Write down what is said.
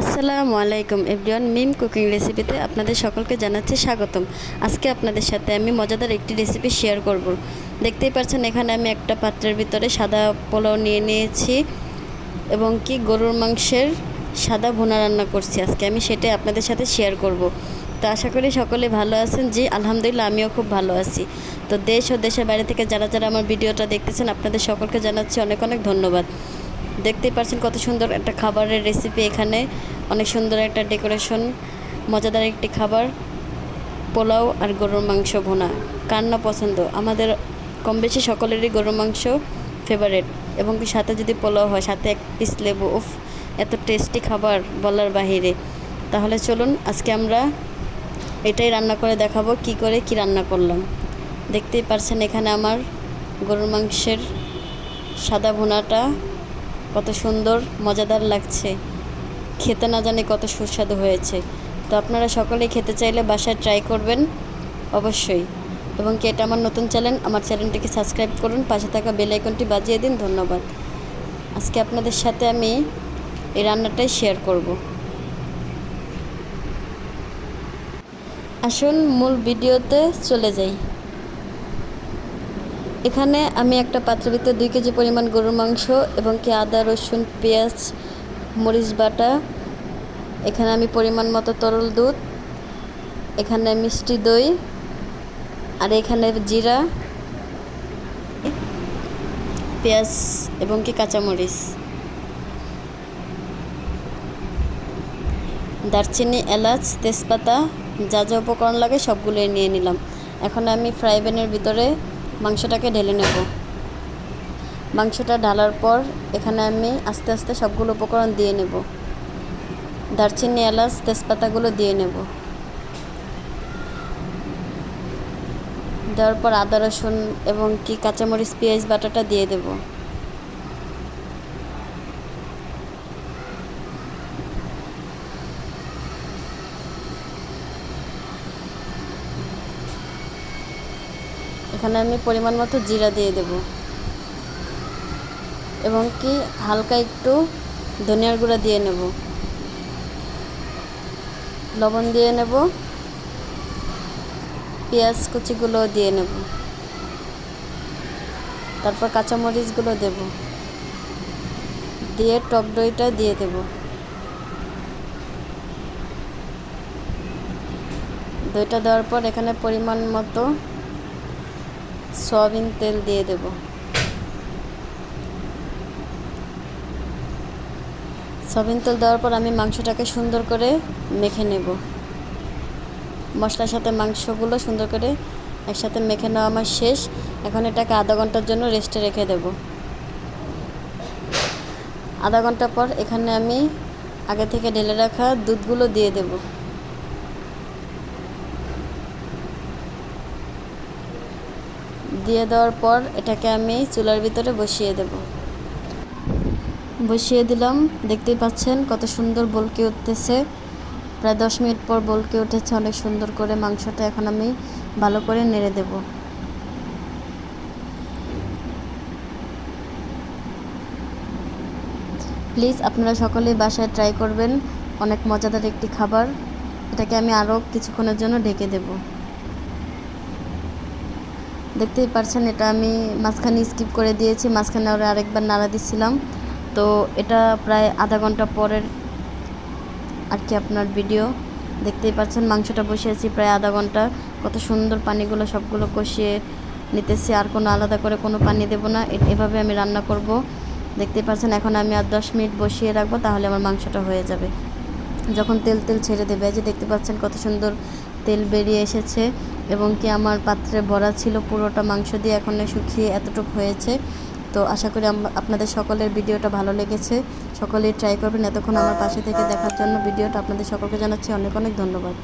আসসালামু আলাইকুম এভরিওয়ান, মিম কুকিং রেসিপিতে আপনাদের সকলকে জানাচ্ছি স্বাগতম। আজকে আপনাদের সাথে আমি মজাদার একটি রেসিপি শেয়ার করব। দেখতেই পাচ্ছেন, এখানে আমি একটা পাত্রের ভিতরে সাদা পোলাও নিয়ে নিয়েছি এবং কি গরুর মাংসের সাদা ভুনা রান্না করছি আজকে। আমি সেটাই আপনাদের সাথে শেয়ার করব। তো আশা করি সকলে ভালো আছেন। জি, আলহামদুলিল্লাহ, আমিও খুব ভালো আছি। তো দেশ ও দেশের বাইরে থেকে যারা যারা আমার ভিডিওটা দেখতেছেন, আপনাদের সকলকে জানাচ্ছি অনেক অনেক ধন্যবাদ। দেখতেই পাচ্ছেন কত সুন্দর একটা খাবারের রেসিপি এখানে। অনেক সুন্দর একটা ডেকোরেশন মজাদার একটি খাবার, পোলাও আর গরুর মাংস ভুনা। কার না পছন্দ? আমাদের কম বেশি সকলেরই গরুর মাংস ফেভারেট এবং কি সাথে যদি পোলাও হয়, সাথে এক পিস লেবু, উফ, এত টেস্টি খাবার বলার বাহিরে। তাহলে চলুন, আজকে আমরা এটাই রান্না করে দেখাবো, কি করে কি রান্না করলাম। দেখতেই পারছেন এখানে আমার গরুর মাংসের সাদা ভুনাটা কত সুন্দর, মজাদার লাগছে। খেতে না জানি কত সুস্বাদু হয়েছে। তো আপনারা সকলেই খেতে চাইলে বাসায় ট্রাই করবেন, অবশ্যই। এবং কি এটা আমার নতুন চ্যানেল আমার চ্যানেলটিকে সাবস্ক্রাইব করুন, পাশে থাকা বেল আইকনটি বাজিয়ে দিন, ধন্যবাদ। আজকে আপনাদের সাথে আমি এই রান্নাটাই শেয়ার করব। আসুন মূল ভিডিওতে চলে যাই। এখানে আমি একটা পাত্রের ভিতরে দুই কেজি পরিমাণ গরুর মাংস এবং কি আদা, রসুন, পেঁয়াজ, মরিচ বাটা। এখানে আমি পরিমাণ মতো তরল দুধ। এখানে মিষ্টি দই। আর এখানে জিরা, পেঁয়াজ এবং কি কাঁচামরিচ। দারচিনি, এলাচ, তেজপাতা, যা যা উপকরণ লাগে সবগুলোই নিয়ে নিলাম। এখন আমি ফ্রাই প্যানের ভিতরে মাংসটাকে ঢেলে নেব। মাংসটা ঢালার পর এখানে আমি আস্তে আস্তে সবগুলো উপকরণ দিয়ে নেব। দারচিনি, এলাচ, তেজপাতাগুলো দিয়ে নেব। দেওয়ার পর আদা, রসুন এবং কি কাঁচামরিচ, পেঁয়াজ, বাটাটা দিয়ে দেব। এখানে আমি পরিমাণ মতো জিরা দিয়ে দেব। এবং কি হালকা একটু ধনিয়ার গুঁড়া দিয়ে নেব। লবণ দিয়ে নেব। পেঁয়াজ কুচিগুলো দিয়ে নেব। তারপর কাঁচামরিচগুলো দেব। দিয়ে টক দইটা দিয়ে দেব। দইটা দেওয়ার পর এখানে পরিমাণ মতো সয়াবিন তেল দিয়ে দেব। সয়াবিন তেল দেওয়ার পর আমি মাংসটাকে সুন্দর করে মেখে নেব। মশলার সাথে মাংসগুলো সুন্দর করে একসাথে মেখে নেওয়া আমার শেষ। এখন এটাকে আধা ঘণ্টার জন্য রেস্টে রেখে দেব। আধা ঘণ্টা পর এখানে আমি আগে থেকে ঢেলে রাখা দুধগুলো দিয়ে দেবো। দিয়ে দেওয়ার পর এটাকে আমি চুলার ভিতরে বসিয়ে দেব। বসিয়ে দিলাম। দেখতেই পাচ্ছেন কত সুন্দর বলকে উঠতেছে। প্রায় দশ মিনিট পর বলকে উঠেছে। অনেক সুন্দর করে মাংসটা এখন আমি ভালো করে নেড়ে দেব। প্লিজ আপনারা সকলেই বাসায় ট্রাই করবেন। অনেক মজাদার একটি খাবার। এটাকে আমি আরও কিছুক্ষণের জন্য ঢেকে দেবো। দেখতেই পারছেন, এটা আমি মাঝখানে স্কিপ করে দিয়েছি, মাঝখানে ওরা আরেকবার নাড়া দিচ্ছিলাম। তো এটা প্রায় আধা ঘণ্টা পরের আর কি আপনার ভিডিও দেখতেই পাচ্ছেন, মাংসটা বসিয়েছি প্রায় আধা ঘণ্টা। কত সুন্দর পানিগুলো সবগুলো কষিয়ে নিতেছি, আর কোনো আলাদা করে কোনো পানি দেবো না। এভাবে আমি রান্না করব। দেখতেই পাচ্ছেন, এখন আমি আর দশ মিনিট বসিয়ে রাখব, তাহলে আমার মাংসটা হয়ে যাবে। যখন তেল তেল ছেড়ে দেবে যে দেখতে পাচ্ছেন কত সুন্দর তেল বেরিয়ে এসেছে। এবং কি আমার পাত্রে ভরা ছিল, পুরোটা মাংস দিয়ে এখন শুকিয়ে এতটুকু হয়েছে। তো আশা করি আপনাদের সকলের ভিডিওটা ভালো লেগেছে। সকলেই ট্রাই করবেন। এতক্ষণ আমার পাশে থেকে দেখার জন্য ভিডিওটা আপনাদের সকলকে জানাচ্ছি অনেক অনেক ধন্যবাদ।